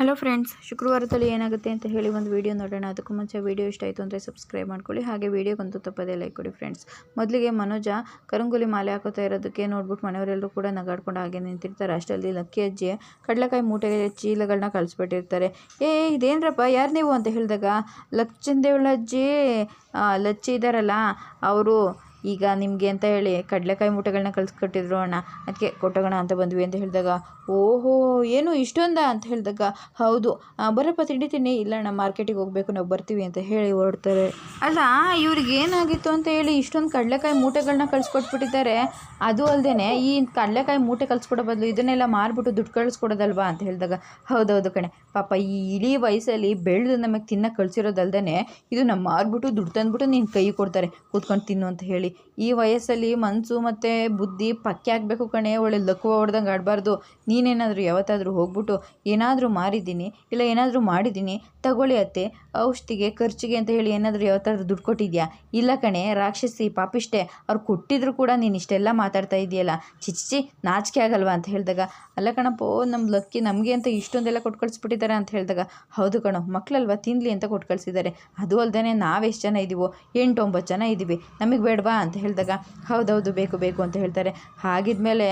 Hello friends ಶುಕ್ರವಾರದಲ್ಲಿ ಏನಾಗುತ್ತೆ ಅಂತ ಹೇಳಿ ಒಂದು ವೀಡಿಯೋ ನೋಡೋಣ. ಅದಕ್ಕೂ ಮುಂಚೆ ವೀಡಿಯೋ ಇಷ್ಟ ಆಯಿತು ಅಂದರೆ ಸಬ್ಸ್ಕ್ರೈಬ್ ಮಾಡ್ಕೊಳ್ಳಿ. ಹಾಗೆ ವೀಡಿಯೋಗಂತೂ ತಪ್ಪದೇ ಲೈಕ್ ಕೊಡಿ ಫ್ರೆಂಡ್ಸ್ ಮೊದಲಿಗೆ ಮನೋಜ ಕರಂಗುಲಿ ಮಾಲೆ ಹಾಕೋತಾ ಇರೋದಕ್ಕೆ ನೋಡ್ಬಿಟ್ಟು ಮನೆಯವರೆಲ್ಲರೂ ಕೂಡ ನಗಾಡ್ಕೊಂಡು ಹಾಗೆ ನಿಂತಿರ್ತಾರೆ. ಅಷ್ಟರಲ್ಲಿ ಲಕ್ಕಿ ಅಜ್ಜಿ ಕಡಲೆಕಾಯಿ ಮೂಟೆಗೆ ಚೀಲಗಳನ್ನ ಕಳಿಸ್ಬಿಟ್ಟಿರ್ತಾರೆ. ಏ, ಇದೇನ್ರಪ್ಪ, ಯಾರು ನೀವು ಅಂತ ಹೇಳಿದಾಗ ಲಚ್ಚಂದೇವಳ ಅಜ್ಜಿ ಲಚ್ಚಿ ಇದ್ದಾರಲ್ಲ ಅವರು ಈಗ ನಿಮಗೆ ಅಂತ ಹೇಳಿ, ಕಡಲೆಕಾಯಿ ಮೂಟೆಗಳನ್ನ ಕಳಿಸ್ಕೊಟ್ಟಿದ್ರು ಅಣ್ಣ ಅದಕ್ಕೆ ಕೊಟ್ಟೋಗೋಣ ಅಂತ ಬಂದ್ವಿ ಅಂತ ಹೇಳಿದಾಗ, ಓಹೋ, ಏನು ಇಷ್ಟೊಂದ ಅಂತ ಹೇಳಿದಾಗ, ಹೌದು ಬರಪ್ಪ ತಿಂಡಿ ತಿನ್ನಿ, ಇಲ್ಲ ಅಣ್ಣ, ಮಾರ್ಕೆಟಿಗೆ ಹೋಗಬೇಕು, ನಾವು ಬರ್ತೀವಿ ಅಂತ ಹೇಳಿ ಹೊರಡ್ತಾರೆ. ಅಲ್ಲ, ಇವ್ರಿಗೆ ಏನಾಗಿತ್ತು ಅಂತ ಹೇಳಿ ಇಷ್ಟೊಂದು ಕಡಲೆಕಾಯಿ ಮೂಟೆಗಳನ್ನ ಕಳಿಸ್ಕೊಟ್ಬಿಟ್ಟಿದ್ದಾರೆ ಅದು ಅಲ್ಲದೆ ಈ ಕಡಲೆಕಾಯಿ ಮೂಟೆ ಕಳಿಸ್ಕೊಡೋ ಬದಲು ಇದನ್ನೆಲ್ಲ ಮಾರ್ಬಿಟ್ಟು ದುಡ್ಡು ಕಳಿಸ್ಕೊಡೋದಲ್ವಾ ಅಂತ ಹೇಳಿದಾಗ, ಹೌದೌದು ಕಣೆ, ಪಾಪ ಈ ಇಳಿ ವಯಸ್ಸಲ್ಲಿ ಬೆಳೆದು ನಮಗೆ ತಿನ್ನಕ್ಕೆ ಕಳಿಸಿರೋದಲ್ದೇ ಇದು ನಮ್ಮ ಮಾರ್ಬಿಟ್ಟು ದುಡ್ಡು ತಂದ್ಬಿಟ್ಟು ನಿನ್ನ ಕೈ ಕೊಡ್ತಾರೆ, ಕೂತ್ಕೊಂಡು ತಿನ್ನು ಅಂತ ಹೇಳಿ. ಈ ವಯಸ್ಸಲ್ಲಿ ಮನಸ್ಸು ಮತ್ತು ಬುದ್ಧಿ ಪಕ್ಕೆ ಆಗಬೇಕು ಕಣೆ. ಒಳ್ಳೆ ಲಕ್ವ ಹೊಡೆದಂಗೆ ಆಡಬಾರ್ದು. ನೀನೇನಾದರೂ ಯಾವತ್ತಾದರೂ ಹೋಗ್ಬಿಟ್ಟು ಏನಾದರೂ ಮಾರಿದ್ದೀನಿ ಇಲ್ಲ ಏನಾದರೂ ಮಾಡಿದ್ದೀನಿ, ತಗೊಳ್ಳಿ ಅತ್ತೆ. ಔಷಧಿಗೆ, ಖರ್ಚಿಗೆ ಅಂತ ಹೇಳಿ ಏನಾದರೂ ಯಾವತ್ತಾದ್ರೂ ದುಡ್ಡು ಕೊಟ್ಟಿದ್ಯಾ? ಇಲ್ಲ ಕಣೆ, ರಾಕ್ಷಸಿ, ಪಾಪಿಷ್ಟೆ. ಅವ್ರು ಕೊಟ್ಟಿದ್ರು ಕೂಡ ನೀನು ಇಷ್ಟೆಲ್ಲ ಮಾತಾಡ್ತಾ ಇದೆಯಲ್ಲ. ಚಿಚ್ಚಿ ನಾಚಿಕೆ ಆಗಲ್ವಾ ಅಂತ ಹೇಳಿದಾಗ. ಅಲ್ಲ ಕಣಪ್ಪೋ ನಮ್ಮ ಲಕ್ಕಿ ನಮಗೆ ಅಂತ ಇಷ್ಟೊಂದೆಲ್ಲ ಕೊಟ್ಟು ಕಳಿಸ್ಬಿಟ್ಟಿದ್ದಾರೆ ಅಂತ ಹೇಳಿದಾಗ. ಹೌದು ಕಣೋ ಮಕ್ಕಳಲ್ವಾ ತಿನ್ನಲಿ ಅಂತ ಕೊಟ್ಟು ಕಳಿಸಿದ್ದಾರೆ. ಅದು ಅಲ್ಲದೆ ನಾವೆಷ್ಟು ಜನ ಇದ್ದೀವೋ ಎಂಟು, ಒಂಬತ್ತು ಜನ ಇದ್ದೀವಿ ನಮಗೆ ಬೇಡವಾ? ಅಂತ ಹೇಳಿದಾಗ, ಹೌದೌದು, ಬೇಕು ಬೇಕು ಅಂತ ಹೇಳ್ತಾರೆ. ಹಾಗಿದ್ಮೇಲೆ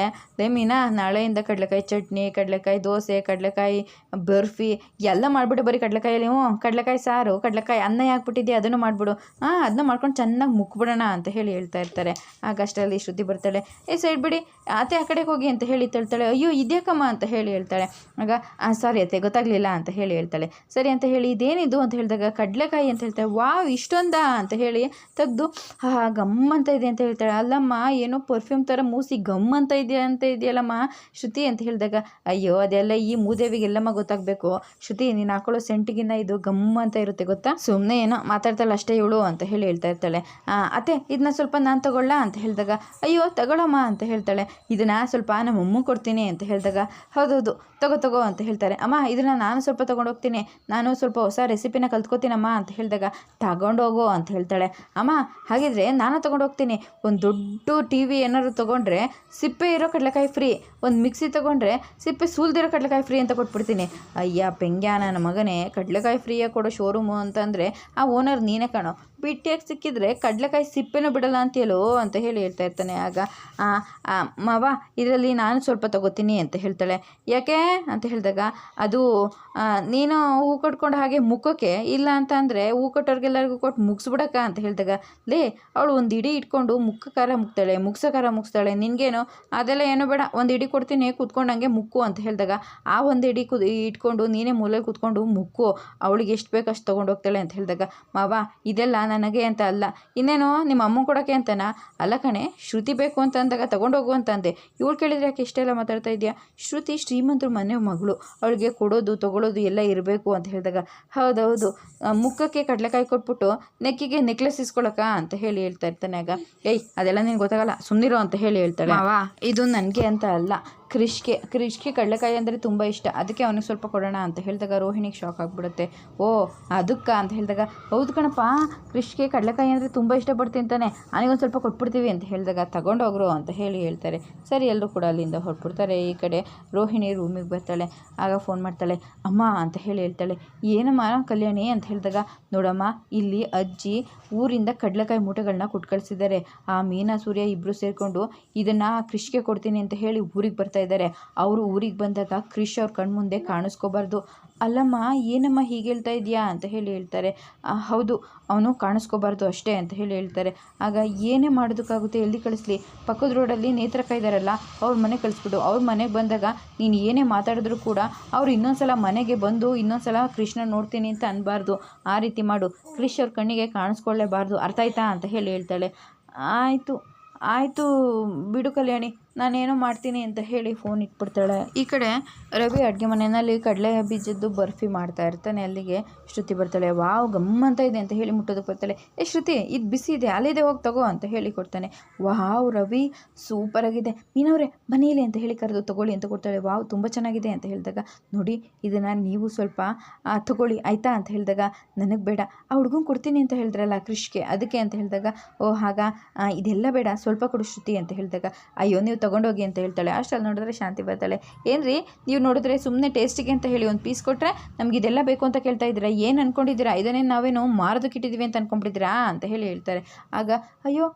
ಮೀನಾ ನಾಳೆಯಿಂದ ಕಡಲೆಕಾಯಿ ಚಟ್ನಿ, ಕಡಲೆಕಾಯಿ ದೋಸೆ, ಕಡಲೆಕಾಯಿ ಬರ್ಫಿ ಎಲ್ಲ ಮಾಡಿಬಿಟ್ಟು ಬರೀ ಕಡಲೆಕಾಯಲ್ಲಿ, ಹ್ಞೂ, ಕಡಲೆಕಾಯಿ ಸಾರು, ಕಡಲೆಕಾಯಿ ಅನ್ನ ಯಾಕ್ಬಿಟ್ಟಿದ್ಯಾ ಅದನ್ನು ಮಾಡಿಬಿಡು. ಹಾಂ ಅದನ್ನ ಮಾಡ್ಕೊಂಡು ಚೆನ್ನಾಗಿ ಮುಕ್ಬಿಡೋಣ ಅಂತ ಹೇಳಿ ಹೇಳ್ತಾ ಇರ್ತಾರೆ. ಆಗ ಅಷ್ಟರಲ್ಲಿ ಶ್ರುತಿ ಬರ್ತಾಳೆ, ಏ ಸೈಡ್ ಬಿಡಿ ಅತ್ತೆ ಆ ಕಡೆಗೆ ಹೋಗಿ, ಅಂತ ಹೇಳಿ ತಳ್ತಾಳೆ. ಅಯ್ಯೋ, ಇದ್ಯಾಕಮ್ಮ? ಅಂತ ಹೇಳಿ ಹೇಳ್ತಾಳೆ. ಆಗ ಸಾರಿ ಅತ್ತೆ, ಗೊತ್ತಾಗಲಿಲ್ಲ, ಅಂತ ಹೇಳಿ ಹೇಳ್ತಾಳೆ. ಸರಿ, ಅಂತ ಹೇಳಿ, ಇದೇನಿದು? ಅಂತ ಹೇಳಿದಾಗ, ಕಡಲೆಕಾಯಿ, ಅಂತ ಹೇಳ್ತಾಳೆ. ವಾವ್, ಇಷ್ಟೊಂದಾ? ಅಂತ ಹೇಳಿ ತೆಗೆದು, ಹಾ ಗಮ್ ಅಂತ ಇದೆ ಅಂತ ಹೇಳ್ತಾಳೆ. ಅಲ್ಲಮ್ಮ, ಏನೋ ಪರ್ಫ್ಯೂಮ್ ಥರ ಮೂಸಿ ಗಮ್ ಅಂತ ಇದೆ ಅಂತ ಇದೆಯಲ್ಲಮ್ಮ? ಶ್ರುತಿ ಅಂತ ಹೇಳಿದಾಗ, ಅಯ್ಯೋ, ಅದೆಲ್ಲ ಈ ಮೂದೇವಿಗೆಲ್ಲಮ್ಮ ಗೊತ್ತಾಗಬೇಕು. ಶ್ರುತಿ, ನೀನು ಹಾಕೊಳ್ಳೋ ಸೆಂಟಿಗಿನ್ನ ಇದು ಗಮ್ ಅಂತ ಇರುತ್ತೆ ಗೊತ್ತಾ? ಸುಮ್ಮನೆ ಏನೋ ಮಾತಾಡ್ತಾಳೆ, ಅಷ್ಟೇ ಇವಳು ಅಂತ ಹೇಳಿ ಹೇಳ್ತಾ ಇರ್ತಾಳೆ. ಅತ್ತೆ ಇದನ್ನ ಸ್ವಲ್ಪ ನಾನು ತಗೊಳ್ಳ ಅಂತ ಹೇಳಿದಾಗ, ಅಯ್ಯೋ ತಗೊಳಮ್ಮ ಅಂತ ಹೇಳ್ತಾಳೆ. ಇದನ್ನ ಸ್ವಲ್ಪ ನಮ್ಮ ಅಮ್ಮ ಕೊಡ್ತೀನಿ ಅಂತ ಹೇಳಿದಾಗ, ಹೌದೌದು, ತಗೋ ತಗೋ ಅಂತ ಹೇಳ್ತಾರೆ. ಅಮ್ಮ, ಇದನ್ನ ನಾನು ಸ್ವಲ್ಪ ತಗೊಂಡು ಹೋಗ್ತೀನಿ ನಾನು ಸ್ವಲ್ಪ ಹೊಸ ರೆಸಿಪಿನ ಕಲ್ತ್ಕೋತೀನಮ್ಮ ಅಂತ ಹೇಳಿದಾಗ, ತಗೊಂಡೋಗೋ ಅಂತ ಹೇಳ್ತಾಳೆ. ಅಮ್ಮ, ಹಾಗಿದ್ರೆ ನಾನು ತಗೊಂಡು ಹೋಗ್ತೀನಿ. ಒಂದು ದೊಡ್ಡ ಟಿ ವಿ ಏನಾದ್ರು ತೊಗೊಂಡ್ರೆ ಸಿಪ್ಪೆ ಇರೋ ಕಡಲೆಕಾಯಿ ಫ್ರೀ ಒಂದು ಮಿಕ್ಸಿ ತೊಗೊಂಡ್ರೆ ಸಿಪ್ಪೆ ಸೂಲ್ದಿರೋ ಕಡಲೆಕಾಯಿ ಫ್ರೀ ಅಂತ ಕೊಟ್ಬಿಡ್ತೀನಿ. ಅಯ್ಯ ಪೆಂಗ್ಯ ನನ್ನ ಮಗನೇ, ಕಡಲೆಕಾಯಿ ಫ್ರೀಯಾಗಿ ಕೊಡೋ ಶೋರೂಮು ಅಂತಂದರೆ ಆ ಓನರ್ ನೀನೇ ಕಾಣೋ. ಬಿಟ್ಟಿಯಾಗಿ ಸಿಕ್ಕಿದ್ರೆ ಕಡಲೆಕಾಯಿ ಸಿಪ್ಪೆನೂ ಬಿಡಲ್ಲ ಅಂತೀಯಲ್ಲೋ ಅಂತ ಹೇಳಿ ಹೇಳ್ತಾ ಇರ್ತಾನೆ ಆಗ. ಮಾವ, ಇದರಲ್ಲಿ ನಾನು ಸ್ವಲ್ಪ ತಗೋತೀನಿ ಅಂತ ಹೇಳ್ತಾಳೆ. ಯಾಕೆ ಅಂತ ಹೇಳಿದಾಗ, ಅದು ನೀನು ಹೂ ಕಟ್ಕೊಂಡು ಹಾಗೆ ಮುಖಕ್ಕೆ ಇಲ್ಲ ಅಂತ ಅಂದರೆ ಹೂ ಕಟ್ಟೋರ್ಗೆಲ್ಲರಿಗೂ ಕೊಟ್ಟು ಮುಗಿಸ್ಬಿಡಕ್ಕ ಅಂತ ಹೇಳಿದಾಗ, ಲೇ, ಅವಳು ಒಂದು ಇಡಿ ಇಟ್ಕೊಂಡು ಮುಖಕಾರ ಮುಗ್ತಾಳೆ, ಮುಗ್ಸಕಾರ ಮುಗಿಸ್ತಾಳೆ, ನಿನಗೇನು ಅದೆಲ್ಲ ಏನೋ ಬೇಡ, ಒಂದು ಇಡಿ ಕೊಡ್ತೀನಿ, ಕೂತ್ಕೊಂಡು ಹಂಗೆ ಮುಕ್ಕು ಅಂತ ಹೇಳಿದಾಗ, ಆ ಒಂದು ಇಡಿ ಕು ಇಟ್ಕೊಂಡು ನೀನೇ ಮೂಲೆಯಲ್ಲಿ ಕೂತ್ಕೊಂಡು ಮುಕ್ಕು, ಅವಳಿಗೆ ಎಷ್ಟು ಬೇಕು ಅಷ್ಟು ತೊಗೊಂಡು ಹೋಗ್ತಾಳೆ ಅಂತ ಹೇಳಿದಾಗ, ಮಾವ, ಇದೆಲ್ಲ ನನಗೆ ಅಂತ ಅಲ್ಲ. ಇನ್ನೇನು ನಿಮ್ಮ ಅಮ್ಮ ಕೊಡೋಕ್ಕೆ ಅಂತನಾ? ಅಲ್ಲ ಕಣೆ, ಶ್ರುತಿ ಬೇಕು ಅಂತ ಅಂದಾಗ ತಗೊಂಡೋಗು ಅಂತ ಅಂದೆ ಇವಳು ಕೇಳಿದ್ರೆ ಯಾಕೆ ಇಷ್ಟೆಲ್ಲ ಮಾತಾಡ್ತಾ ಇದೆಯಾ? ಶ್ರುತಿ ಶ್ರೀಮಂತರ ಮನೆ ಮಗಳು. ಅವಳಿಗೆ ಕೊಡೋದು ತಗೊಳ್ಳೋದು ಎಲ್ಲ ಇರಬೇಕು ಅಂತ ಹೇಳಿದಾಗ, ಹೌದೌದು. ಮುಖಕ್ಕೆ ಕಡಲೆಕಾಯಿ ಕೊಟ್ಬಿಟ್ಟು ನೆಕ್ಕಿಗೆ ನೆಕ್ಲೆಸ್ ಇಸ್ಕೊಳಕ ಅಂತ ಹೇಳಿ ಹೇಳ್ತಾ ಇರ್ತಾನೆ ಆಗ. ಏಯ್, ಅದೆಲ್ಲ ನಿನ್ಗೆ ಗೊತ್ತಾಗಲ್ಲ. ಸುಮ್ಮನಿರೋ ಅಂತ ಹೇಳಿ ಹೇಳ್ತಾಳೆ. ಇದು ನನಗೆ ಅಂತ ಅಲ್ಲ. ಕ್ರಿಶ್ಗೆ ಕ್ರಿಷ್ಗೆ ಕಡಲೆಕಾಯಿ ಅಂದರೆ ತುಂಬ ಇಷ್ಟ. ಅದಕ್ಕೆ ಅವನಿಗೆ ಸ್ವಲ್ಪ ಕೊಡೋಣ ಅಂತ ಹೇಳಿದಾಗ ರೋಹಿಣಿಗೆ ಶಾಕ್ ಆಗಿಬಿಡುತ್ತೆ. ಓ, ಅದಕ್ಕ ಅಂತ ಹೇಳಿದಾಗ, ಹೌದು ಕಣಪ್ಪ ಕ್ರಿಷ್ಗೆ ಕಡಲೆಕಾಯಿ ಅಂದರೆ ತುಂಬ ಇಷ್ಟಪಡ್ತೀನಿ ತಾನೆ. ಅವನಿಗೊಂದು ಸ್ವಲ್ಪ ಕೊಟ್ಬಿಡ್ತೀವಿ ಅಂತ ಹೇಳಿದಾಗ ತಗೊಂಡೋಗ್ರು ಅಂತ ಹೇಳಿ ಹೇಳ್ತಾರೆ. ಸರಿ ಎಲ್ಲರೂ ಕೂಡ ಅಲ್ಲಿಂದ ಹೊರಟ್ಬಿಡ್ತಾರೆ ಈ ಕಡೆ. ರೋಹಿಣಿ ರೂಮಿಗೆ ಬರ್ತಾಳೆ. ಆಗ ಫೋನ್ ಮಾಡ್ತಾಳೆ, ಅಮ್ಮ ಅಂತ ಹೇಳಿ ಹೇಳ್ತಾಳೆ. ಏನಮ್ಮ ಕಲ್ಯಾಣಿ ಅಂತ ಹೇಳಿದಾಗ, ನೋಡಮ್ಮ, ಇಲ್ಲಿ ಅಜ್ಜಿ ಊರಿಂದ ಕಡಲೆಕಾಯಿ ಮೂಟೆಗಳನ್ನ ಕೊಟ್ಟು ಕಳಿಸಿದ್ದಾರೆ ಆ ಮೀನಾ, ಸೂರ್ಯ ಇಬ್ಬರು ಸೇರಿಕೊಂಡು ಇದನ್ನು ಕೃಷಿಗೆ ಕೊಡ್ತೀನಿ ಅಂತ ಹೇಳಿ ಊರಿಗೆ ಬರ್ತಾ ಇದ್ದಾರೆ. ಅವರು ಊರಿಗೆ ಬಂದಾಗ ಕ್ರಿಶ್ ಅವ್ರ ಕಣ್ಮುಂದೆ ಕಾಣಿಸ್ಕೋಬಾರ್ದು. ಅಲ್ಲಮ್ಮ, ಏನಮ್ಮ ಹೀಗೆ ಹೇಳ್ತಾ ಇದೆಯಾ ಅಂತ ಹೇಳಿ ಹೇಳ್ತಾರೆ. ಹೌದು, ಅವನು ಕಾಣಿಸ್ಕೋಬಾರ್ದು ಅಷ್ಟೇ ಅಂತ ಹೇಳಿ ಹೇಳ್ತಾರೆ. ಆಗ ಏನೇ ಮಾಡೋದಕ್ಕಾಗುತ್ತೆ ಎಲ್ಲಿ ಕಳಿಸ್ಲಿ? ಪಕ್ಕದ ರೋಡಲ್ಲಿ ನೇತ್ರಕ ಇದ್ದಾರಲ್ಲ ಅವ್ರ ಮನೆ ಕಳಿಸ್ಬಿಡು. ಅವ್ರ ಮನೆಗೆ ಬಂದಾಗ ನೀನು ಏನೇ ಮಾತಾಡಿದ್ರು ಕೂಡ ಅವ್ರು ಇನ್ನೊಂದ್ಸಲ ಮನೆಗೆ ಬಂದು ಇನ್ನೊಂದ್ಸಲ ಕೃಷ್ಣ ನೋಡ್ತೀನಿ ಅಂತ ಅನ್ಬಾರ್ದು. ಆ ರೀತಿ ಮಾಡು. ಕ್ರಿಶ್ ಅವ್ರ ಕಣ್ಣಿಗೆ ಕಾಣಿಸ್ಕೊಳ್ಳೇಬಾರ್ದು. ಅರ್ಥ ಆಯ್ತಾ ಅಂತ ಹೇಳಿ ಹೇಳ್ತಾಳೆ. ಆಯಿತು ಆಯಿತು ಬಿಡು ಕಲ್ಯಾಣಿ. ನಾನೇನೋ ಮಾಡ್ತೀನಿ ಅಂತ ಹೇಳಿ ಫೋನ್ ಇಟ್ಬಿಡ್ತಾಳೆ. ಈ ಕಡೆ ರವಿ ಅಡುಗೆ ಮನೆಯಲ್ಲಿ ಕಡಲೆ ಬೀಜದ್ದು ಬರ್ಫಿ ಮಾಡ್ತಾ ಇರ್ತಾನೆ. ಅಲ್ಲಿಗೆ ಶ್ರುತಿ ಬರ್ತಾಳೆ, ವಾವ್, ಗಮ್ಮಂತ ಇದೆ ಅಂತ ಹೇಳಿ ಮುಟ್ಟೋದಕ್ಕೆ ಬರ್ತಾಳೆ. ಏ ಶ್ರುತಿ, ಇದು ಬಿಸಿ ಇದೆ ಅಲ್ಲಿದೆ ಹೋಗಿ ತಗೋ ಅಂತ ಹೇಳಿ ಕೊಡ್ತಾನೆ. ವಾವ್, ರವಿ ಸೂಪರಾಗಿದೆ ಮೀನವ್ರೆ ಬನ್ನಿಲಿ ಅಂತ ಹೇಳಿ ಕರೆದು ತಗೊಳ್ಳಿ ಅಂತ ಕೊಡ್ತಾಳೆ. ವಾವ್, ತುಂಬ ಚೆನ್ನಾಗಿದೆ ಅಂತ ಹೇಳಿದಾಗ, ನೋಡಿ, ಇದನ್ನು ನೀವು ಸ್ವಲ್ಪ ತಗೊಳ್ಳಿ, ಆಯಿತಾ ಅಂತ ಹೇಳಿದಾಗ, ನನಗೆ ಬೇಡ, ಆ ಹುಡುಗನ್ ಕೊಡ್ತೀನಿ ಅಂತ ಹೇಳಿದ್ರಲ್ಲ ಕೃಷಿಗೆ ಅದಕ್ಕೆ ಅಂತ ಹೇಳಿದಾಗ ಓ ಹಾಗ ಇದೆಲ್ಲ ಬೇಡ, ಸ್ವಲ್ಪ ಕೊಡು ಶ್ರುತಿ ಅಂತ ಹೇಳಿದಾಗ, ಅಯ್ಯೋ, ನೀವು ತೊಗೊಂಡೋಗಿ ಅಂತ ಹೇಳ್ತಾಳೆ. ಅಷ್ಟಲ್ಲಿ ನೋಡಿದ್ರೆ ಶಾಂತಿ ಬರ್ತಾಳೆ. ಏನ್ರಿ, ನೀವು ನೋಡಿದ್ರೆ ಸುಮ್ಮನೆ ಟೇಸ್ಟಿಗೆ ಅಂತ ಹೇಳಿ ಒಂದು ಪೀಸ್ ಕೊಟ್ಟರೆ ನಮ್ಗೆ ಇದೆಲ್ಲ ಬೇಕು ಅಂತ ಕೇಳ್ತಾ ಇದ್ದೀರಾ? ಏನು ಅಂದ್ಕೊಂಡಿದ್ದೀರಾ ಇದನ್ನೇ ನಾವೇನು ಮಾರೋದಕ್ಕೆ ಇಟ್ಟಿದ್ದೀವಿ ಅಂತ ಅಂದ್ಕೊಂಡ್ಬಿಟ್ಟಿದ್ದೀರಾ ಅಂತ ಹೇಳಿ ಹೇಳ್ತಾರೆ. ಆಗ, ಅಯ್ಯೋ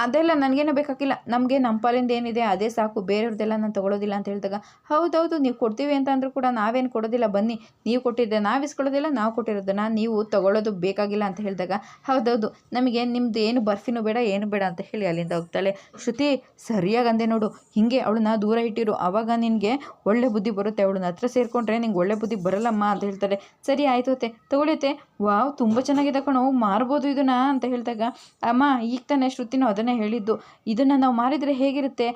ಅದೆಲ್ಲ ನನಗೇನು ಬೇಕಾಗಿಲ್ಲ ನಮಗೆ ನಮ್ಮ ಪಾಲಿಂದ ಏನಿದೆ ಅದೇ ಸಾಕು. ಬೇರೆಯವ್ರದ್ದೆಲ್ಲ ನಾನು ತೊಗೊಳೋದಿಲ್ಲ ಅಂತ ಹೇಳಿದಾಗ, ಹೌದೌದು, ನೀವು ಕೊಡ್ತೀವಿ ಅಂತ ಅಂದರೂ ಕೂಡ ನಾವೇನು ಕೊಡೋದಿಲ್ಲ ಬನ್ನಿ. ನೀವು ಕೊಟ್ಟಿದ್ದೆ ನಾವು ಇಸ್ಕೊಳ್ಳೋದಿಲ್ಲ, ನಾವು ಕೊಟ್ಟಿರೋದನ್ನ ನೀವು ತೊಗೊಳ್ಳೋದು ಬೇಕಾಗಿಲ್ಲ ಅಂತ ಹೇಳಿದಾಗ, ಹೌದೌದು. ನಮಗೆ ನಿಮ್ಮದು ಏನು ಬರ್ಫಿನೂ ಬೇಡ, ಏನು ಬೇಡ ಅಂತ ಹೇಳಿ ಅಲ್ಲಿಂದ ಹೋಗ್ತಾಳೆ. ಶ್ರುತಿ, ಸರಿಯಾಗಿ ಅಂದೆ ನೋಡು. ಹಿಂಗೆ ಅವಳನ್ನ ದೂರ ಇಟ್ಟಿರು. ಆವಾಗ ನಿನಗೆ ಒಳ್ಳೆ ಬುದ್ಧಿ ಬರುತ್ತೆ. ಅವಳನ್ನ ಹತ್ರ ಸೇರಿಕೊಂಡ್ರೆ ನಿಂಗೆ ಒಳ್ಳೆ ಬುದ್ಧಿ ಬರಲ್ಲಮ್ಮ ಅಂತ ಹೇಳ್ತಾರೆ ಸರಿ, ಆಯ್ತು ಅತ್ತೆ. ತಗೊಳಿತೆ ವಾವ್, ತುಂಬ ಚೆನ್ನಾಗಿದೆ ಕಣೋ. ಮಾರ್ಬೋದು ಇದನ್ನ ಅಂತ ಹೇಳಿದಾಗ, ಅಮ್ಮ, ಈಗ ತಾನೇ ಶ್ರುತಿನೂ ಅದನ್ನೇ ಹೇಳಿದ್ದು. ಇದನ್ನು ನಾವು ಮಾರಿದರೆ ಹೇಗಿರುತ್ತೆ?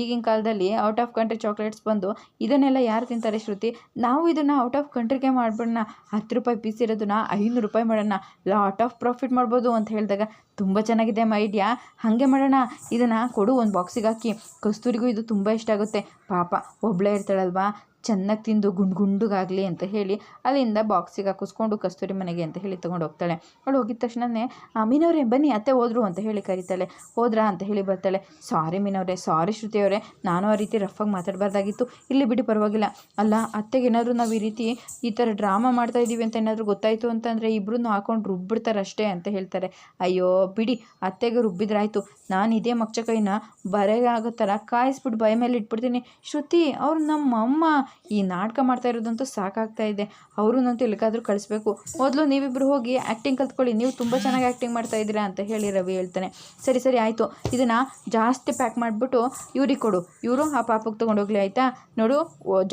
ಈಗಿನ ಕಾಲದಲ್ಲಿ ಔಟ್ ಆಫ್ ಕಂಟ್ರಿ ಚಾಕ್ಲೇಟ್ಸ್ ಬಂದು ಇದನ್ನೆಲ್ಲ ಯಾರು ತಿಂತಾರೆ ಶ್ರುತಿ? ನಾವು ಇದನ್ನು ಔಟ್ ಆಫ್ ಕಂಟ್ರಿಗೆ ಮಾಡಿಬಿಡೋಣ. ಹತ್ತು ರೂಪಾಯಿ ಪೀಸ್ ಇರೋದನ್ನ ಐನೂರು ರೂಪಾಯಿ ಮಾಡೋಣ. ಲಾಟ್ ಆಫ್ ಪ್ರಾಫಿಟ್ ಮಾಡ್ಬೋದು ಅಂತ ಹೇಳಿದಾಗ ತುಂಬ ಚೆನ್ನಾಗಿದೆ ಅಮ್ಮ ಐಡಿಯಾ. ಹಾಗೆ ಮಾಡೋಣ. ಇದನ್ನು ಕೊಡು ಒಂದು ಬಾಕ್ಸಿಗೆ ಹಾಕಿ. ಕಸ್ತೂರಿಗೂ ಇದು ತುಂಬ ಇಷ್ಟ ಆಗುತ್ತೆ. ಪಾಪ ಒಬ್ಬಳೇ ಇರ್ತಾಳಲ್ವಾ? ಚೆನ್ನಾಗಿ ತಿಂದು ಗುಂಡು ಗುಂಡುಗಾಗಲಿ ಅಂತ ಹೇಳಿ ಅಲ್ಲಿಂದ ಬಾಕ್ಸಿಗೆ ಹಾಕಿಸ್ಕೊಂಡು ಕಸ್ತೂರಿ ಮನೆಗೆ ಅಂತ ಹೇಳಿ ತೊಗೊಂಡು ಹೋಗ್ತಾಳೆ. ಅವಳು ಹೋಗಿದ ತಕ್ಷಣವೇ ಮೀನವರೇ, ಬನ್ನಿ, ಅತ್ತೆ ಹೋದ್ರು, ಅಂತ ಹೇಳಿ ಕರೀತಾಳೆ. ಹೋದ್ರಾ? ಅಂತ ಹೇಳಿ ಬರ್ತಾಳೆ. ಸಾರಿ ಮೀನವರೇ, ಸಾರಿ ಶ್ರುತಿಯವರೇ, ನಾನು ಆ ರೀತಿ ರಫಾಗಿ ಮಾತಾಡಬಾರ್ದಾಗಿತ್ತು. ಇಲ್ಲಿ ಬಿಡಿ ಪರವಾಗಿಲ್ಲ. ಅಲ್ಲ, ಅತ್ತೆಗೆ ಏನಾದರೂ ನಾವು ಈ ರೀತಿ ಈ ಥರ ಡ್ರಾಮಾ ಮಾಡ್ತಾ ಇದ್ದೀವಿ ಅಂತ ಏನಾದರೂ ಗೊತ್ತಾಯಿತು ಅಂತಂದರೆ ಇಬ್ಬರನ್ನು ಹಾಕೊಂಡು ರುಬ್ಬಿಡ್ತಾರೆ ಅಷ್ಟೇ ಅಂತ ಹೇಳ್ತಾರೆ. ಅಯ್ಯೋ, ಬಿಡಿ, ಅತ್ತೆಗೆ ರುಬ್ಬಿದ್ರಾಯ್ತು. ನಾನು ಇದೇ ಮಚ್ಚ ಕೈನ ಬರೆಗೆ ಆಗೋ ಥರ ಕಾಯಿಸ್ಬಿಟ್ಟು ಬೈ ಮೇಲೆ ಇಟ್ಬಿಡ್ತೀನಿ. ಶ್ರುತಿ, ಅವ್ರು ನಮ್ಮ ಅಮ್ಮ ಈ ನಾಟಕ ಮಾಡ್ತಾ ಇರೋದಂತೂ ಸಾಕಾಗ್ತಾ ಇದೆ. ಅವರು ಅವ್ರನ್ನಂತೂ ಎಲ್ಲಿಗಾದರೂ ಕಳಿಸ್ಬೇಕು. ಮೊದಲು ನೀವಿಬ್ಬರು ಹೋಗಿ ಆ್ಯಕ್ಟಿಂಗ್ ಕಲ್ತ್ಕೊಳ್ಳಿ. ನೀವು ತುಂಬ ಚೆನ್ನಾಗಿ ಆ್ಯಕ್ಟಿಂಗ್ ಮಾಡ್ತಾ ಇದ್ದೀರಾ ಅಂತ ಹೇಳಿ ರವಿ ಹೇಳ್ತಾನೆ. ಸರಿ ಸರಿ, ಆಯಿತು. ಇದನ್ನು ಜಾಸ್ತಿ ಪ್ಯಾಕ್ ಮಾಡಿಬಿಟ್ಟು ಇವ್ರಿಗೆ ಕೊಡು. ಇವರು ಆ ಪಾಪಕ್ಕೆ ತೊಗೊಂಡೋಗ್ಲಿ, ಆಯಿತಾ? ನೋಡು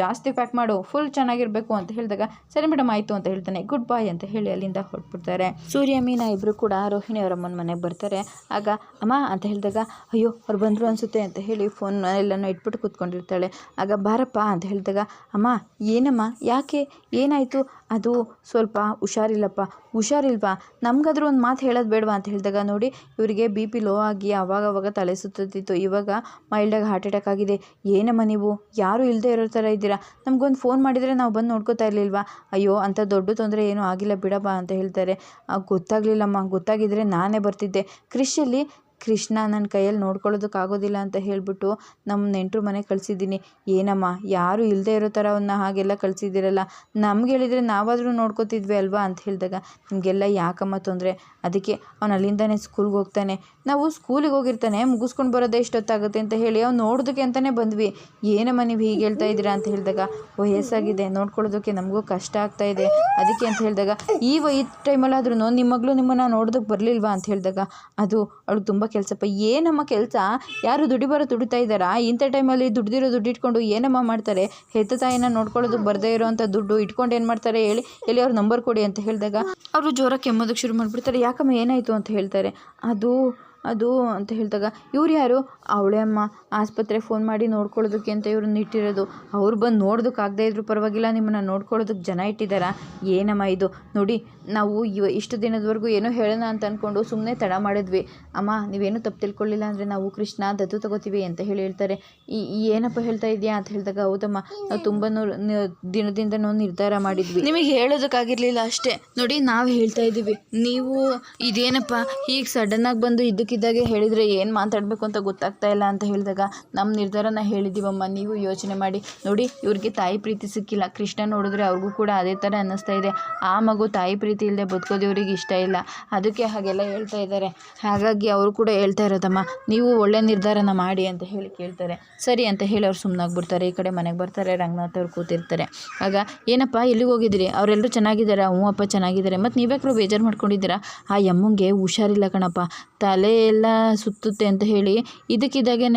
ಜಾಸ್ತಿ ಪ್ಯಾಕ್ ಮಾಡು. ಫುಲ್ ಚೆನ್ನಾಗಿರಬೇಕು ಅಂತ ಹೇಳಿದಾಗ, ಸರಿ ಮೇಡಮ್ ಆಯಿತು ಅಂತ ಹೇಳ್ತಾನೆ. ಗುಡ್ ಬಾಯ್ ಅಂತ ಹೇಳಿ ಅಲ್ಲಿಂದ ಹೊರಟ್ಬಿಡ್ತಾರೆ. ಸೂರ್ಯ, ಮೀನಾ ಇಬ್ಬರು ಕೂಡ ರೋಹಿಣಿ ಅವರ ಮನೆಗೆ ಬರ್ತಾರೆ. ಆಗ, ಅಮ್ಮ ಅಂತ ಹೇಳಿದಾಗ, ಅಯ್ಯೋ, ಅವ್ರು ಬಂದರು ಅನಿಸುತ್ತೆ ಅಂತ ಹೇಳಿ ಫೋನ್ ಎಲ್ಲನೂ ಇಟ್ಬಿಟ್ಟು ಕೂತ್ಕೊಂಡಿರ್ತಾಳೆ. ಆಗ, ಬಾರಪ್ಪ ಅಂತ ಹೇಳಿದಾಗ, ಅಮ್ಮ, ಏನಮ್ಮ? ಯಾಕೆ? ಏನಾಯಿತು? ಅದು ಸ್ವಲ್ಪ ಹುಷಾರಿಲ್ಲಪ್ಪ. ಹುಷಾರಿಲ್ವಾ? ನಮಗಾದ್ರೂ ಒಂದು ಮಾತು ಹೇಳೋದು ಬೇಡವಾ? ಅಂತ ಹೇಳಿದಾಗ, ನೋಡಿ, ಇವರಿಗೆ ಬಿ ಪಿ ಲೋ ಆಗಿ ಆವಾಗ ಅವಾಗ ತಲೆ ಸುತ್ತಿತ್ತು ಇವಾಗ ಮೈಲ್ಡಾಗಿ ಹಾರ್ಟ್ ಅಟ್ಯಾಕ್ ಆಗಿದೆ. ಏನಮ್ಮ ನೀವು? ಯಾರೂ ಇಲ್ಲದೆ ಇರೋ ಥರ ಇದ್ದೀರಾ? ನಮಗೊಂದು ಫೋನ್ ಮಾಡಿದರೆ ನಾವು ಬಂದು ನೋಡ್ಕೋತಾ ಇರಲಿಲ್ವಾ? ಅಯ್ಯೋ, ಅಂತ ದೊಡ್ಡ ತೊಂದರೆ ಏನೂ ಆಗಿಲ್ಲ, ಬಿಡಪ್ಪ ಅಂತ ಹೇಳ್ತಾರೆ. ಗೊತ್ತಾಗ್ಲಿಲ್ಲಮ್ಮ. ಗೊತ್ತಾಗಿದ್ದರೆ ನಾನೇ ಬರ್ತಿದ್ದೆ. ಕೃಷಿಯಲ್ಲಿ ಕೃಷ್ಣ ನನ್ನ ಕೈಯಲ್ಲಿ ನೋಡ್ಕೊಳ್ಳೋದಕ್ಕಾಗೋದಿಲ್ಲ ಅಂತ ಹೇಳಿಬಿಟ್ಟು ನಮ್ಮ ನೆಂಟರು ಮನೆಗೆ ಕಳಿಸಿದ್ದೀನಿ. ಏನಮ್ಮ, ಯಾರೂ ಇಲ್ಲದೆ ಇರೋ ಥರ ಅವನ್ನ ಹಾಗೆಲ್ಲ ಕಳಿಸಿದ್ದೀರಲ್ಲ? ನಮ್ಗೆ ಹೇಳಿದರೆ ನಾವಾದರೂ ನೋಡ್ಕೋತಿದ್ವಿ ಅಲ್ವಾ ಅಂತ ಹೇಳಿದಾಗ, ನಿಮಗೆಲ್ಲ ಯಾಕಮ್ಮ ತೊಂದರೆ? ಅದಕ್ಕೆ ಅವನು ಅಲ್ಲಿಂದನೇ ಸ್ಕೂಲ್ಗೆ ಹೋಗ್ತಾನೆ. ನಾವು ಸ್ಕೂಲಿಗೆ ಹೋಗಿರ್ತಾನೆ, ಮುಗಿಸ್ಕೊಂಡು ಬರೋದೇ ಇಷ್ಟೊತ್ತಾಗುತ್ತೆ ಅಂತ ಹೇಳಿ ಅವ್ನು ನೋಡೋದಕ್ಕೆ ಅಂತಲೇ ಬಂದ್ವಿ. ಏನಮ್ಮ ನೀವು ಹೀಗೆ ಹೇಳ್ತಾ ಇದ್ದೀರಾ ಅಂತ ಹೇಳಿದಾಗ, ವಯಸ್ಸಾಗಿದೆ, ನೋಡ್ಕೊಳ್ಳೋದಕ್ಕೆ ನಮಗೂ ಕಷ್ಟ ಆಗ್ತಾ ಇದೆ. ಅದಕ್ಕೆ ಅಂತ ಹೇಳಿದಾಗ, ಈ ವೈ ಟೈಮಲ್ಲಾದ್ರೂ ನಿಮ್ಮ ಮಗಳು ನಿಮ್ಮನ್ನು ನೋಡೋದಕ್ಕೆ ಬರಲಿಲ್ವಾ ಅಂತ ಹೇಳಿದಾಗ, ಅದು ಅವಳು ತುಂಬ ಕೆಲಸಪ್ಪ, ಏನಮ್ಮ ಕೆಲಸ? ಯಾರು ದುಡಿಬಾರ ದುಡಿತಾ ಇದ್ದಾರಾ? ಇಂಥ ಟೈಮಲ್ಲಿ ದುಡ್ದಿರೋ ದುಡ್ಡು ಇಟ್ಕೊಂಡು ಏನಮ್ಮ ಮಾಡ್ತಾರೆ? ಹೆತ್ತ ತಾಯಿನ ನೋಡ್ಕೊಳ್ಳೋದಕ್ಕೆ ಬರದೇ ಇರೋವಂಥ ದುಡ್ಡು ಇಟ್ಕೊಂಡು ಏನು ಮಾಡ್ತಾರೆ ಹೇಳಿ? ಎಲ್ಲಿ ಅವ್ರ ನಂಬರ್ ಕೊಡಿ ಅಂತ ಹೇಳಿದಾಗ, ಅವರು ಜ್ವರ ಕೆಮ್ಮೋದಕ್ಕೆ ಶುರು ಮಾಡಿಬಿಡ್ತಾರೆ. ಯಾಕಮ್ಮ ಏನಾಯಿತು ಅಂತ ಹೇಳ್ತಾರೆ. ಅದು ಅದು ಅಂತ ಹೇಳಿದಾಗ, ಇವ್ರು ಯಾರು? ಅವಳೇ ಅಮ್ಮ. ಆಸ್ಪತ್ರೆಗೆ ಫೋನ್ ಮಾಡಿ ನೋಡ್ಕೊಳ್ಳೋದಕ್ಕೆ ಅಂತ ಇವ್ರನ್ನ ಇಟ್ಟಿರೋದು. ಅವ್ರು ಬಂದು ನೋಡೋದಕ್ಕಾಗದೇ ಇದ್ರೂ ಪರವಾಗಿಲ್ಲ, ನಿಮ್ಮನ್ನು ನೋಡ್ಕೊಳ್ಳೋದಕ್ಕೆ ಜನ ಇಟ್ಟಿದ್ದಾರಾ ಏನಮ್ಮ ಇದು? ನೋಡಿ, ನಾವು ಇವ ಇಷ್ಟು ದಿನದವರೆಗೂ ಏನೋ ಹೇಳೋಣ ಅಂತ ಅಂದ್ಕೊಂಡು ಸುಮ್ಮನೆ ತಡ ಮಾಡಿದ್ವಿ. ಅಮ್ಮ, ನೀವೇನು ತಪ್ಪು ತಿಳ್ಕೊಳ್ಳಿಲ್ಲ ಅಂದರೆ ನಾವು ಕೃಷ್ಣ ದತ್ತು ತಗೋತೀವಿ ಅಂತ ಹೇಳಿ ಹೇಳ್ತಾರೆ. ಈ ಏನಪ್ಪ ಹೇಳ್ತಾ ಇದೆಯಾ ಅಂತ ಹೇಳಿದಾಗ, ಹೌದಮ್ಮ. ನಾವು ತುಂಬ ದಿನದಿಂದ ನಾವು ನಿರ್ಧಾರ ಮಾಡಿದ್ವಿ. ನಿಮಗೆ ಹೇಳೋದಕ್ಕಾಗಿರಲಿಲ್ಲ ಅಷ್ಟೇ. ನೋಡಿ, ನಾವು ಹೇಳ್ತಾ ಇದ್ದೀವಿ. ನೀವು ಇದೇನಪ್ಪ ಈಗ ಸಡನ್ನಾಗಿ ಬಂದು ಇದ್ದಕ್ಕಿದ್ದಾಗೆ ಹೇಳಿದರೆ ಏನು ಮಾತಾಡಬೇಕು ಅಂತ ಗೊತ್ತಾಗ್ತಾ ಇಲ್ಲ ಅಂತ ಹೇಳಿದಾಗ ನಮ್ಮ ನಿರ್ಧಾರನ ಹೇಳಿದ್ದೀವಮ್ಮ ನೀವು ಯೋಚನೆ ಮಾಡಿ. ನೋಡಿ, ಇವ್ರಿಗೆ ತಾಯಿ ಪ್ರೀತಿ ಸಿಕ್ಕಿಲ್ಲ. ಕೃಷ್ಣ ನೋಡಿದ್ರೆ ಅವ್ರಿಗೂ ಕೂಡ ಅದೇ ಥರ ಅನ್ನಿಸ್ತಾ ಇದೆ. ಆ ಮಗು ತಾಯಿ ಪ್ರೀತಿ ಇಲ್ಲದೆ ಬದುಕೋದು ಇವ್ರಿಗೆ ಇಷ್ಟ ಇಲ್ಲ. ಅದಕ್ಕೆ ಹಾಗೆಲ್ಲ ಹೇಳ್ತಾ ಇದ್ದಾರೆ. ಹಾಗಾಗಿ ಅವರು ಕೂಡ ಹೇಳ್ತಾ ಇರೋದಮ್ಮ, ನೀವು ಒಳ್ಳೆ ನಿರ್ಧಾರನ ಮಾಡಿ ಅಂತ ಹೇಳಿ ಕೇಳ್ತಾರೆ. ಸರಿ ಅಂತ ಹೇಳಿ ಅವ್ರು ಸುಮ್ಮನಾಗ್ಬಿಡ್ತಾರೆ ಈ ಕಡೆ ಮನೆಗೆ ಬರ್ತಾರೆ, ರಂಗನಾಥ್ ಅವ್ರು ಕೂತಿರ್ತಾರೆ. ಆಗ, ಏನಪ್ಪ, ಎಲ್ಲಿಗೆ ಹೋಗಿದ್ದೀರಿ ಅವರೆಲ್ಲರೂ ಚೆನ್ನಾಗಿದ್ದಾರೆ? ಹ್ಞೂ ಅಪ್ಪ ಚೆನ್ನಾಗಿದ್ದಾರೆ. ಮತ್ತು ನೀವ್ಯಾಕ್ರು ಬೇಜಾರು ಮಾಡ್ಕೊಂಡಿದ್ದೀರಾ? ಆ ಯಮ್ಮಂಗೆ ಹುಷಾರಿಲ್ಲ ಕಣಪ್ಪ. ತಲೆ ಎಲ್ಲ ಸುತ್ತುತ್ತೆ ಅಂತ ಹೇಳಿ ಇದಕ್ಕಿದ್ದಾಗೇ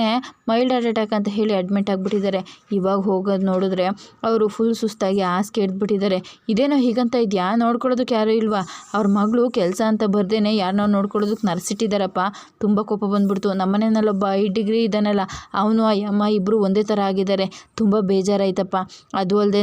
ಮೈಲ್ಡ್ ಹಾರ್ಟ್ ಅಟ್ಯಾಕ್ ಅಂತ ಹೇಳಿ ಅಡ್ಮಿಟ್ ಆಗಿಬಿಟ್ಟಿದ್ದಾರೆ. ಇವಾಗ ಹೋಗೋದು ನೋಡಿದ್ರೆ ಅವರು ಫುಲ್ ಸುಸ್ತಾಗಿ ಹಾಸಿಗೆ ಹಿಡ್ಬಿಟ್ಟಿದ್ದಾರೆ ಇದೇನೋ ಹೀಗಂತ ಇದೆಯಾ? ನೋಡ್ಕೊಳ್ಳೋದಕ್ಕೆ ಯಾರೂ ಇಲ್ವಾ? ಅವ್ರ ಮಗಳು ಕೆಲಸ ಅಂತ ಬರ್ದೇನೆ ಯಾರನ್ನೋ ನೋಡ್ಕೊಳ್ಳೋದಕ್ಕೆ ನರ್ಸಿಟ್ಟಿದ್ದಾರಪ್ಪ ತುಂಬ ಕೋಪ ಬಂದ್ಬಿಡ್ತು. ನಮ್ಮನೆಯಲ್ಲೊಬ್ಬ ಐ ಡಿಗ್ರಿ ಇದ್ದಾನಲ್ಲ, ಅವನು, ಆ ಅಮ್ಮ ಇಬ್ಬರು ಒಂದೇ ಥರ ಆಗಿದ್ದಾರೆ. ತುಂಬ ಬೇಜಾರಾಯ್ತಪ್ಪ. ಅದು ಅಲ್ಲದೆ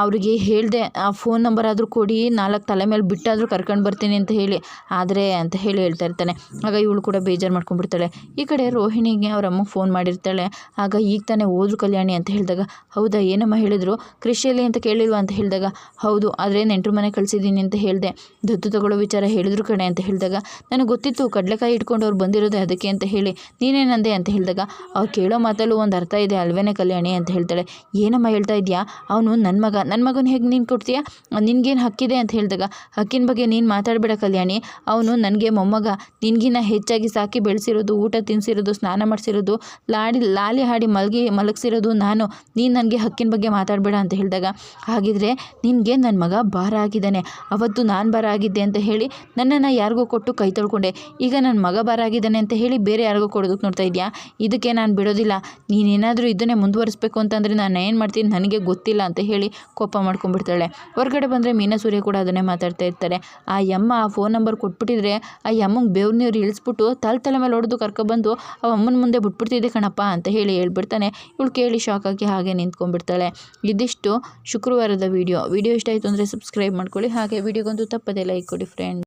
ಅವ್ರಿಗೆ ಹೇಳಿದೆ, ಆ ಫೋನ್ ನಂಬರ್ ಆದರೂ ಕೊಡಿ, ನಾಲ್ಕು ತಲೆ ಮೇಲೆ ಬಿಟ್ಟಾದರೂ ಕರ್ಕೊಂಡು ಬರ್ತೀನಿ ಅಂತ ಹೇಳಿ. ಆದರೆ ಅಂತ ಹೇಳಿ ಹೇಳ್ತಾ ಇರ್ತಾನೆ. ಆಗ ಇವಳು ಕೂಡ ಬೇಜಾರು ಮಾಡ್ಕೊಂಡ್ಬಿಡ್ತಾಳೆ. ಈ ಕಡೆ ರೋಹಿಣಿಗೆ ಅವ್ರ ಅಮ್ಮ ಫೋನ್ ಮಾಡಿರ್ತಾಳೆ. ಆಗ ಈಗ ತಾನೇ ಹೋದ್ರು ಕಲ್ಯಾಣಿ ಅಂತ ಹೇಳಿದಾಗ, ಹೌದಾ, ಏನಮ್ಮ ಹೇಳಿದ್ರು? ಕೃಷಿಯಲ್ಲಿ ಅಂತ ಕೇಳಿಲ್ವಾ? ಅಂತ ಹೇಳಿದಾಗ, ಹೌದು, ಆದರೆ ನೆಂಟರು ಮನೆ ಕಳಿಸಿದ್ದೀನಿ ಅಂತ ಹೇಳಿದೆ. ದತ್ತು ತಗೊಳ್ಳೋ ವಿಚಾರ ಹೇಳಿದ್ರು ಕಣೆ ಅಂತ ಹೇಳಿದಾಗ, ನನಗೆ ಗೊತ್ತಿತ್ತು, ಕಡಲೆಕಾಯಿ ಇಟ್ಕೊಂಡು ಅವ್ರು ಬಂದಿರೋದೆ ಅದಕ್ಕೆ ಅಂತ ಹೇಳಿ. ನೀನೇನಂದೆ ಅಂತ ಹೇಳಿದಾಗ, ಅವ್ರು ಕೇಳೋ ಮಾತಲ್ಲೂ ಒಂದು ಅರ್ಥ ಇದೆ ಅಲ್ವೇನೆ ಕಲ್ಯಾಣಿ? ಅಂತ ಹೇಳ್ತಾಳೆ. ಏನಮ್ಮ ಹೇಳ್ತಾ ಇದೆಯಾ? ಅವನು ನನ್ನ ಮಗ. ನನ್ನ ಮಗನ ಹೇಗೆ ನೀನು ಕೊಡ್ತೀಯಾ? ನಿನ್ಗೇನು ಹಕ್ಕಿದೆ? ಅಂತ ಹೇಳಿದಾಗ, ಹಕ್ಕಿನ ಬಗ್ಗೆ ನೀನು ಮಾತಾಡಬೇಡ ಕಲ್ಯಾಣಿ. ಅವನು ನನಗೆ ಮೊಮ್ಮಗ. ನಿನಗಿನ್ನ ಹೆಚ್ಚಾಗಿ ಸಾಕಿ ಬೆಳೆಸಿರೋದು, ಊಟ ತಿನ್ನಿಸಿರೋದು ಸ್ನಾನ ಮಾಡಿಸಿರೋದು, ಲಾಡಿ, ಲಾಲಿ ಹಾಡಿ ಮಲಗಿ ಮಲಗಿಸಿರೋದು ನಾನು. ನೀನು ನನಗೆ ಹಕ್ಕಿನ ಬಗ್ಗೆ ಮಾತಾಡಬೇಡ ಅಂತ ಹೇಳಿದಾಗ, ಹಾಗಿದ್ರೆ ನಿನಗೆ ನನ್ನ ಮಗ ಭಾರ ಆಗಿದ್ದಾನೆ. ಅವತ್ತು ನಾನು ಭಾರ ಆಗಿದ್ದೆ ಅಂತ ಹೇಳಿ ನನ್ನನ್ನು ಯಾರಿಗೂ ಕೊಟ್ಟು ಕೈ ತೊಳ್ಕೊಂಡೆ. ಈಗ ನನ್ನ ಮಗ ಭಾರ ಆಗಿದ್ದಾನೆ ಅಂತ ಹೇಳಿ ಬೇರೆ ಯಾರಿಗೂ ಕೊಡೋದಕ್ಕೆ ನೋಡ್ತಾ ಇದೆಯಾ? ಇದಕ್ಕೆ ನಾನು ಬಿಡೋದಿಲ್ಲ. ನೀನೇನಾದರೂ ಇದನ್ನೇ ಮುಂದುವರಿಸಬೇಕು ಅಂತಂದರೆ ನಾನು ಏನು ಮಾಡ್ತೀನಿ ನನಗೆ ಗೊತ್ತಿಲ್ಲ ಅಂತ ಹೇಳಿ ಕೋಪ ಮಾಡ್ಕೊಂಡ್ಬಿಡ್ತಾಳೆ. ಹೊರಗಡೆ ಬಂದರೆ ಮೀನಾ ಸೂರ್ಯ ಕೂಡ ಅದನ್ನೇ ಮಾತಾಡ್ತಾ ಇರ್ತಾರೆ. ಆ ಯಮ್ಮ ಆ ಫೋನ್ ನಂಬರ್ ಕೊಟ್ಬಿಟ್ಟಿದ್ರೆ ಆ ಯಮ್ಮಂಗೆ ಬೇವ್ರ ಇಳಿಸ್ಬಿಟ್ಟು ತಲೆ ತಲೆ ಮೇಲೆ ಹೊಡೆದು ಕರ್ಕೊಬಂದು ಅವ ಅಮ್ಮನ ಮುಂದೆ ಬಿಟ್ಬಿಡ್ತಿದ್ದೆ ಕಣಪ್ಪ ಅಂತ ಹೇಳಿ ಹೇಳ್ಬಿಡ್ತಾನೆ. ಇವಳು ಕೇಳಿ ಶಾಕ್ ಆಗಿ ಹಾಗೆ ನಿಂತ್ಕೊಂಡ್ಬಿಡ್ತಾಳೆ. ಇದಿಷ್ಟು ಶುಕ್ರವಾರದ ವಿಡಿಯೋ ವಿಡಿಯೋ ಇಷ್ಟ ಆಯಿತು ಅಂದರೆ ಸಬ್ಸ್ಕ್ರೈಬ್ ಮಾಡ್ಕೊಳ್ಳಿ. ಹಾಗೆ ವಿಡಿಯೋಗೊಂದು ತಪ್ಪದೆ ಲೈಕ್ ಕೊಡಿ ಫ್ರೆಂಡ್